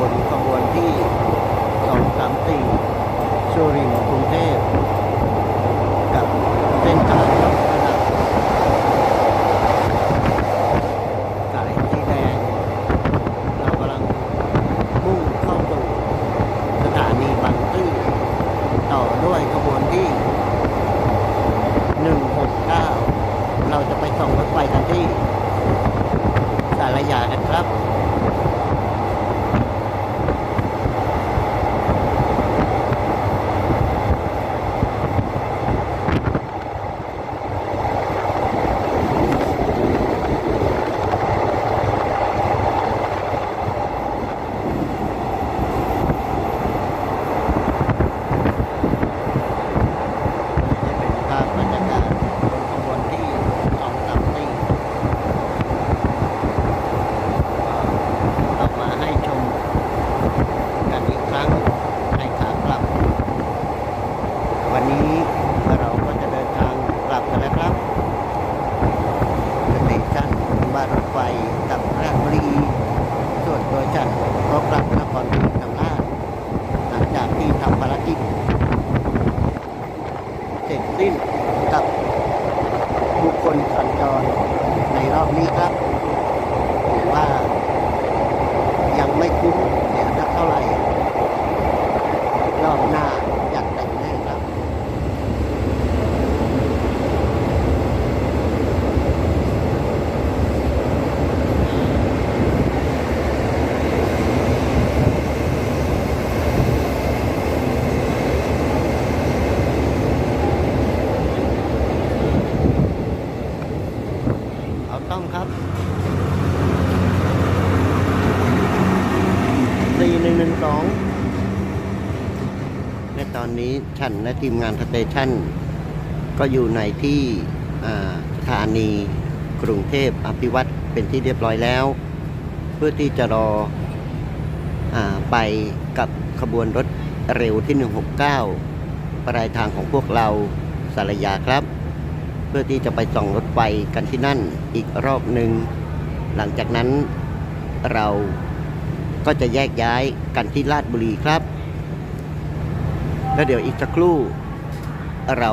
บนขบวนที่234สุรินทร์กรุงเทพกับเส้นทางสายสีแดง เรากำลังมุ่งเข้าสู่สถานีบางซื่อต่อด้วยขบวนที่ 169 เราจะไปส่งรถไฟ นี้ฉันและทีมงานสเตชันก็อยู่ในที่สถานีกรุงเทพอภิวัตเป็นที่เรียบร้อยแล้ว เพื่อที่จะรออไปกับขบวนรถเร็วที่ 169 ปลายทางของพวกเราสารยาครับ เพื่อที่จะไปส่องรถไฟกันที่นั่นอีกรอบหนึ่ง หลังจากนั้นเราก็จะแยกย้ายกันที่ลาดบุรีครับ แล้วเดี๋ยวอีกสักครู่ เรา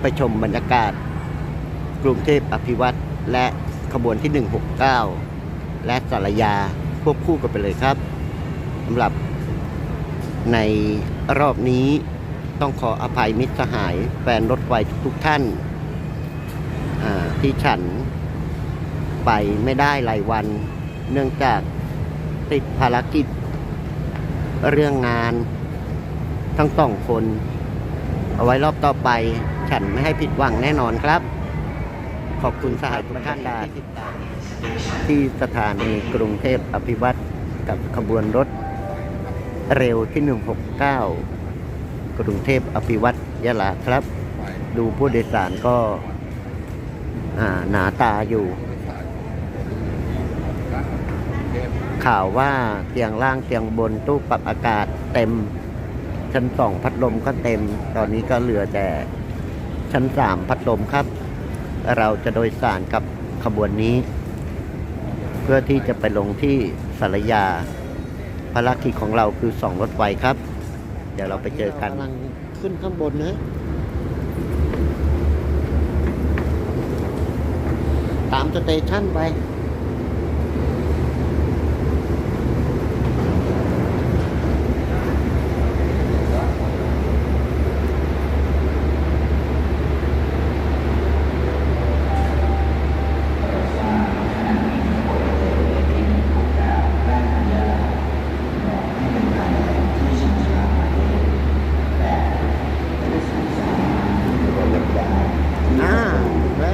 ไปชมบรรยากาศ กรุงเทพอภิวัตรและขบวนที่ 169 และสารยาควบคู่กันไปเลยครับสำหรับในรอบนี้ต้องขออภัยมิตรสหายแฟนรถไฟทุกท่านที่ฉันไปไม่ได้หลายวัน เนื่องจากติดภารกิจเรื่องงาน ทั้งสองคน เอาไว้รอบต่อไป ฉันไม่ให้ผิดหวังแน่นอนครับ ขอบคุณสหายทุกท่านที่ติดตามที่สถานีกรุงเทพอภิวัตรกับขบวนรถ เร็วที่ 169 กรุงเทพอภิวัตรยะลาครับ ดูผู้โดยสารก็หนาตาอยู่ ข่าวว่าเตียงล่างเตียงบนตู้ปรับอากาศเต็ม ชั้นสองพัดลมก็เต็ม ตอนนี้ก็เหลือแต่ชั้นสามพัดลมครับ เราจะโดยสารกับขบวนนี้ เพื่อที่จะไปลงที่สารยาภารกิจของเราคือสองรถไฟครับ เดี๋ยวเราไปเจอกันกำลังขึ้นข้างบนนะตามสเตชันไป อ่าแล้ว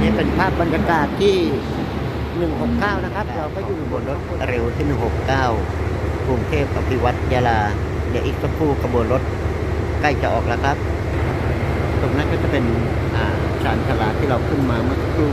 นี่เป็นภาพบรรยากาศ ที่ 169 นะครับ เราก็อยู่บนรถเร็วที่ 169 กรุงเทพกับพิวัตรยาลา เดี๋ยวอีกสักครู่ขบวนรถใกล้จะออกแล้วครับ ตรงนั้นก็จะเป็นสาชานชลาที่เราขึ้นมาเมื่อสักครู่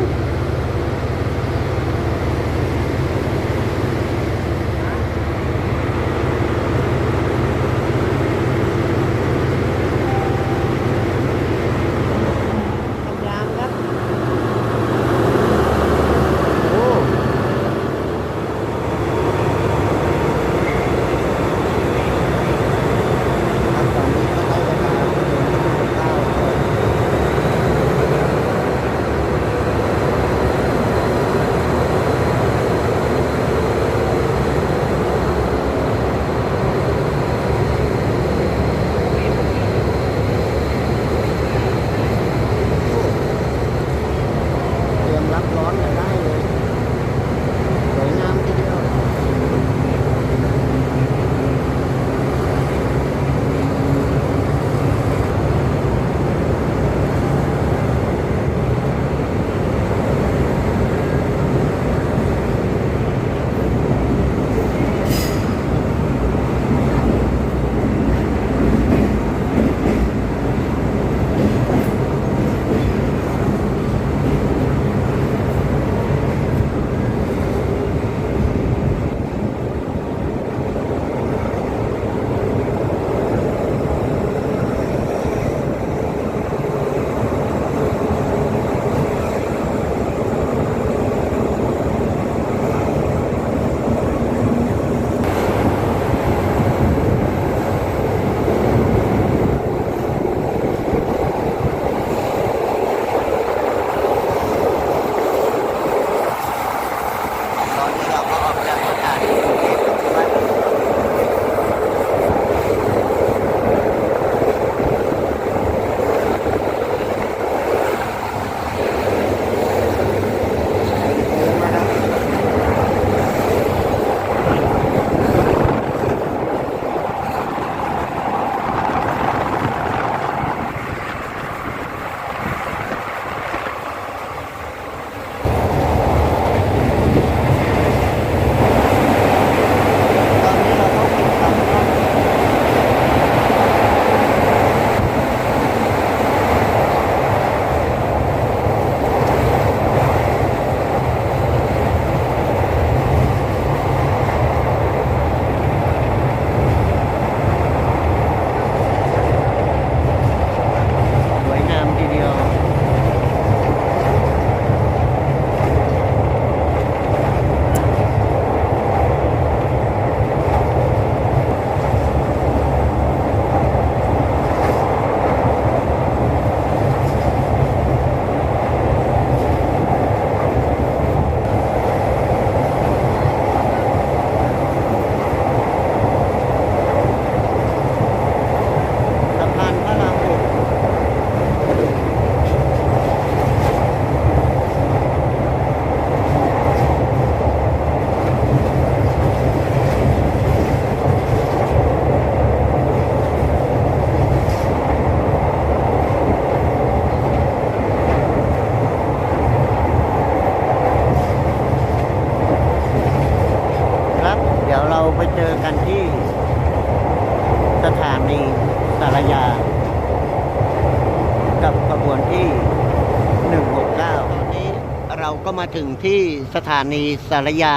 ก็มาถึงที่สถานีสารยา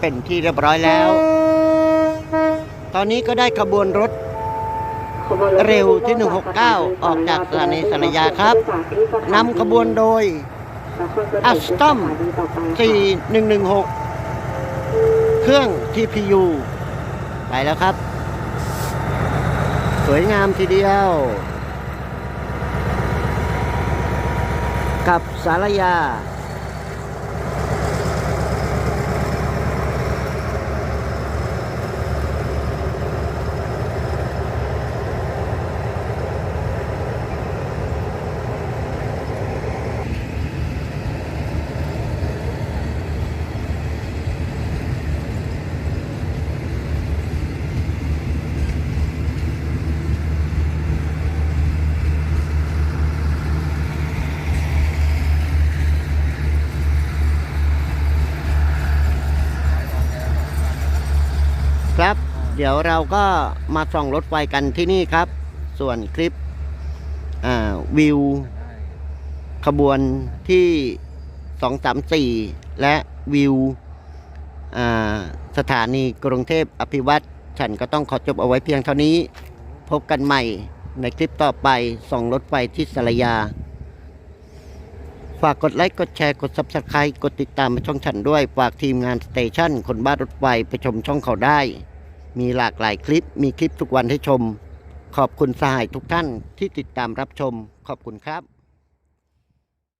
เป็นที่เรียบร้อยแล้ว ตอนนี้ก็ได้ขบวนรถเร็วที่ 169 ออกจากสถานีสารยาครับนำขบวนโดยอัสตัม4116 เครื่อง TPU ไปแล้วครับ สวยงามทีเดียว กับสารยา ครับ เดี๋ยวเราก็มาส่องรถไฟกันที่นี่ครับ ส่วนคลิปวิว ขบวนที่ 234 และวิวสถานีกรุงเทพอภิวัตฉันก็ต้องขอจบเอาไว้เพียงเท่านี้ พบกันใหม่ในคลิปต่อไปส่องรถไฟที่สารยา ฝากกดไลค์ กดแชร์ กด Subscribe กดติดตามมาช่องฉันด้วย ฝากทีมงานสเตชันคนบ้านรถไฟไปชมช่องเขาได้ มีหลากหลายคลิป มีคลิปทุกวันให้ชม ขอบคุณสหายทุกท่านที่ติดตามรับชม ขอบคุณครับ